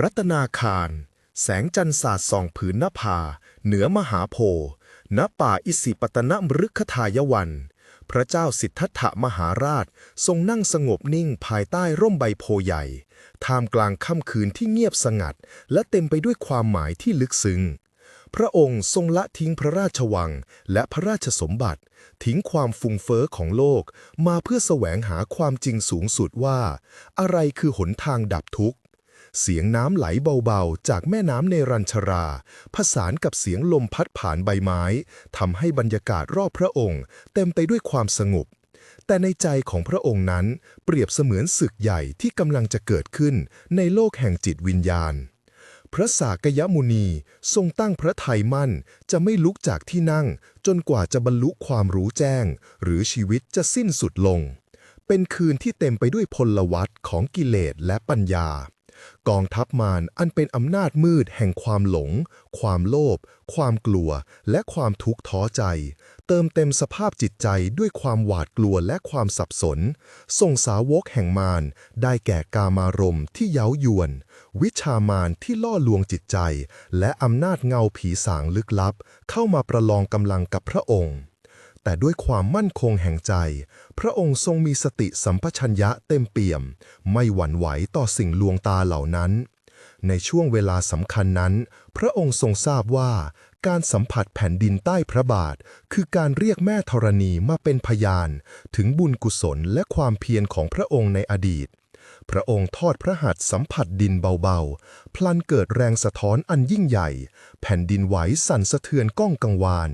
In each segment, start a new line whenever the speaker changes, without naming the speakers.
รัตนาคาร แสงจันทร์สาดส่องผืนนภา เหนือมหาโพณป่าอิสิปตนมฤคทายวัน พระเจ้าสิทธัตถมหาราชทรงนั่งสงบนิ่งภายใต้ร่มใบโพใหญ่ ท่ามกลางค่ำคืนที่เงียบสงัด และเต็มไปด้วยความหมายที่ลึกซึ้งพระองค์ทรงละทิ้งพระราชวังและพระราชสมบัติ ทิ้งความฟุ้งเฟ้อของโลกมาเพื่อแสวงหาความจริงสูงสุดว่า อะไรคือหนทางดับทุกข์ เสียงน้ำไหลเบาๆ จากแม่น้ำเนรัญชรา ผสานกับเสียงลมพัดผ่านใบไม้ทำให้บรรยากาศรอบพระองค์ เต็มไปด้วยความสงบ แต่ในใจของพระองค์นั้น เปรียบเสมือนศึกใหญ่ที่กำลังจะเกิดขึ้นในโลกแห่งจิตวิญญาณ พระสากยมุนีทรงตั้งพระทัยมั่นจะไม่ลุกจากที่นั่ง จนกว่าจะบรรลุความรู้แจ้ง หรือชีวิตจะสิ้นสุดลงเป็นคืนที่เต็มไปด้วยพลวัตของกิเลสและปัญญา กองทัพมารอันเป็นอำนาจมืดแห่งความหลง ความโลภ ความกลัว และความทุกข์ท้อใจ เติมเต็มสภาพจิตใจด้วยความหวาดกลัวและความสับสน ส่งสาวกแห่งมารได้แก่กามารมที่เย้ายวน วิชามารที่ล่อลวงจิตใจ และอำนาจเงาผีสางลึกลับ เข้ามาประลองกำลังกับพระองค์ แต่ด้วยความมั่นคงแห่งใจ พระองค์ทรงมีสติสัมปชัญญะเต็มเปี่ยม ไม่หวั่นไหวต่อสิ่งลวงตาเหล่านั้น ในช่วงเวลาสำคัญนั้น พระองค์ทรงทราบว่า การสัมผัสแผ่นดินใต้พระบาท คือการเรียกแม่ธรณีมาเป็นพยาน ถึงบุญกุศลและความเพียรของพระองค์ในอดีต พระองค์ทอดพระหัตถ์สัมผัสดินเบาๆ พลันเกิดแรงสะท้อนอันยิ่งใหญ่ แผ่นดินไหวสั่นสะเทือนก้องกังวาน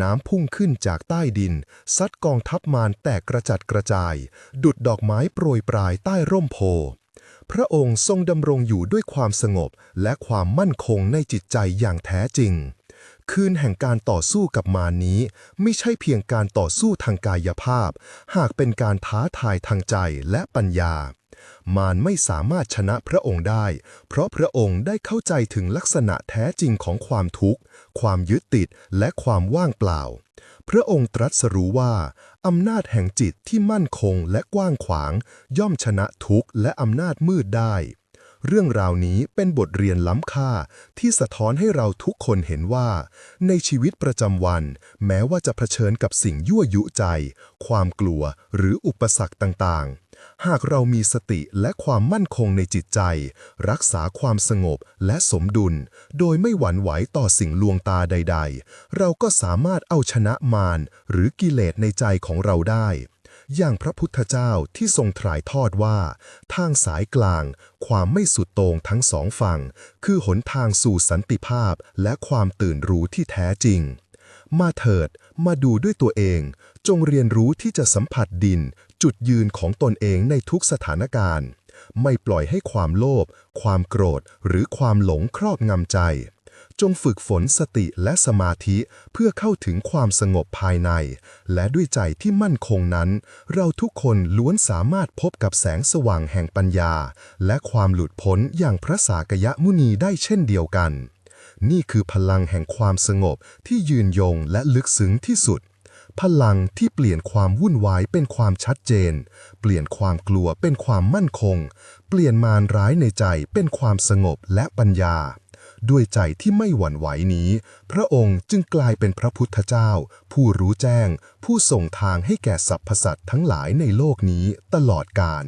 น้ำพุ่งขึ้นจากใต้ดิน ซัดกองทัพมารแตกกระจัดกระจาย ดุดดอกไม้โปรยปลายใต้ร่มโพพระองค์ทรงดำรงอยู่ด้วยความสงบและความมั่นคงในจิตใจอย่างแท้จริง คืนแห่งการต่อสู้กับมารนี้ ไม่ใช่เพียงการต่อสู้ทางกายภาพ หากเป็นการท้าทายทางใจและปัญญา มารไม่สามารถชนะพระองค์ได้ เพราะพระองค์ได้เข้าใจถึงลักษณะแท้จริงของความทุกข์ ความยึดติด และความว่างเปล่า พระองค์ตรัสรู้ว่า อำนาจแห่งจิตที่มั่นคงและกว้างขวาง ย่อมชนะทุกข์และอำนาจมืดได้ เรื่องราวนี้เป็นบทเรียนล้ำค่าที่สะท้อนให้เราทุกคนเห็นว่า ในชีวิตประจำวัน แม้ว่าจะเผชิญกับสิ่งยั่วยุใจ ความกลัวหรืออุปสรรคต่างๆ หากเรามีสติและความมั่นคงในจิตใจ รักษาความสงบและสมดุล โดยไม่หวั่นไหวต่อสิ่งลวงตาใด ๆ เราก็สามารถเอาชนะมารหรือกิเลสในใจของเราได้ อย่างพระพุทธเจ้าที่ทรงถ่ายทอดว่า ทางสายกลาง ความไม่สุดโต่งทั้งสองฝั่ง คือหนทางสู่สันติภาพและความตื่นรู้ที่แท้จริง มาเถิด มาดูด้วยตัวเอง จงเรียนรู้ที่จะสัมผัสดิน จุดยืนของตนเองในทุกสถานการณ์ ไม่ปล่อยให้ความโลภ ความโกรธ หรือความหลงครอบงำใจ จงฝึกฝนสติและสมาธิเพื่อเข้าถึงความสงบภายใน และด้วยใจที่มั่นคงนั้น เราทุกคนล้วนสามารถพบกับแสงสว่างแห่งปัญญา และความหลุดพ้นอย่างพระสากยมุนีได้เช่นเดียวกัน นี่คือพลังแห่งความสงบที่ยืนยงและลึกซึ้งที่สุด พลังที่เปลี่ยนความวุ่นวายเป็นความชัดเจน เปลี่ยนความกลัวเป็นความมั่นคง เปลี่ยนมารร้ายในใจเป็นความสงบและปัญญา ด้วยใจที่ไม่หวั่นไหวนี้ พระองค์จึงกลายเป็นพระพุทธเจ้า ผู้รู้แจ้ง ผู้ส่งทางให้แก่สรรพสัตว์ทั้งหลายในโลกนี้ตลอดกาล